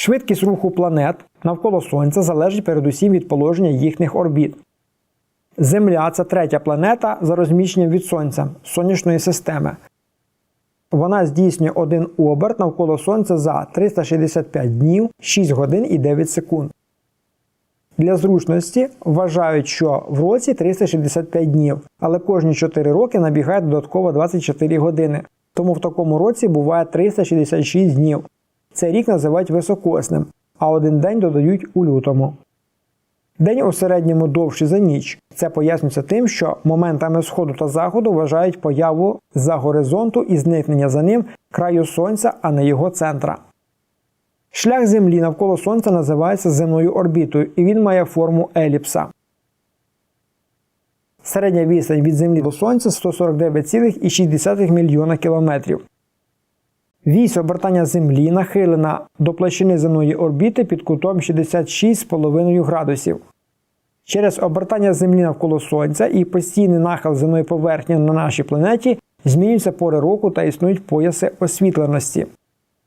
Швидкість руху планет навколо Сонця залежить передусім від положення їхніх орбіт. Земля це третя планета за розміщенням від Сонця сонячної системи. Вона здійснює один оберт навколо Сонця за 365 днів, 6 годин і 9 секунд. Для зручності вважають, що в році 365 днів, але кожні 4 роки набігає додатково 24 години. Тому в такому році буває 366 днів. Цей рік називають високосним, а один день додають у лютому. День у середньому довший за ніч. Це пояснюється тим, що моментами сходу та заходу вважають появу за горизонту і зникнення за ним краю сонця, а не його центра. Шлях Землі навколо Сонця називається земною орбітою, і він має форму еліпса. Середня відстань від Землі до Сонця 149,6 мільйона кілометрів. Вісь обертання Землі нахилена до площини земної орбіти під кутом 66,5 градусів. Через обертання Землі навколо Сонця і постійний нахил земної поверхні на нашій планеті змінюються пори року та існують пояси освітленості.